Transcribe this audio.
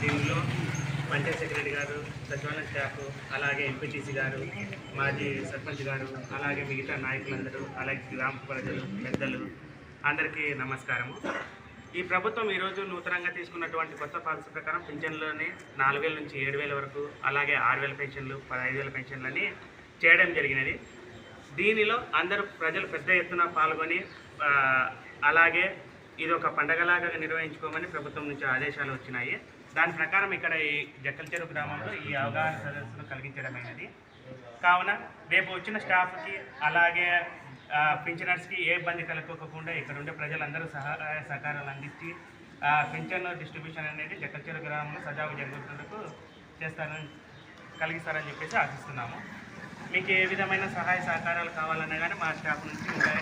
దీనిలో పంచాయత్ సెక్రటరీ గారు సచివాలయ స్టాఫ్ అలాగే ఎంపీటీసీ గారు మాజీ సర్పంచ్ గారు అలాగే మిగతా నాయకులందరూ అలాగే గ్రామ ప్రజలు పెద్దలు అందరికీ నమస్కారము ఈ ప్రభుత్వం ఈరోజు నూతనంగా తీసుకున్నటువంటి కొత్త పాలసీ ప్రకారం పింఛన్లోనే నాలుగు వేల నుంచి ఏడు వేల వరకు అలాగే ఆరు వేల పెన్షన్లు పదహైదు వేల పెన్షన్లని చేయడం జరిగినది దీనిలో అందరూ ప్రజలు పెద్ద ఎత్తున పాల్గొని అలాగే ఇది ఒక పండగలాగా నిర్వహించుకోమని ప్రభుత్వం నుంచి ఆదేశాలు వచ్చినాయి. దాని ప్రకారం ఇక్కడ ఈ జక్కలచెరు గ్రామంలో ఈ అవగాహన సదస్సును కలిగించడమైనది. కావున రేపు వచ్చిన స్టాఫ్కి అలాగే పెన్షనర్స్కి పింఛనర్స్కి ఏ ఇబ్బంది కలుపుకోకుండా ఇక్కడ ఉండే ప్రజలందరూ సహాయ సహకారాలు అందించి పెన్షన్ డిస్ట్రిబ్యూషన్ అనేది జక్కలచెరు గ్రామంలో సజావు జరుగుతున్నందుకు చేస్తారని కలిగిస్తారని చెప్పేసి ఆశిస్తున్నాము. మీకు ఏ విధమైన సహాయ సహకారాలు కావాలన్నా కానీ మా స్టాఫ్ నుంచి ఉంటాయి.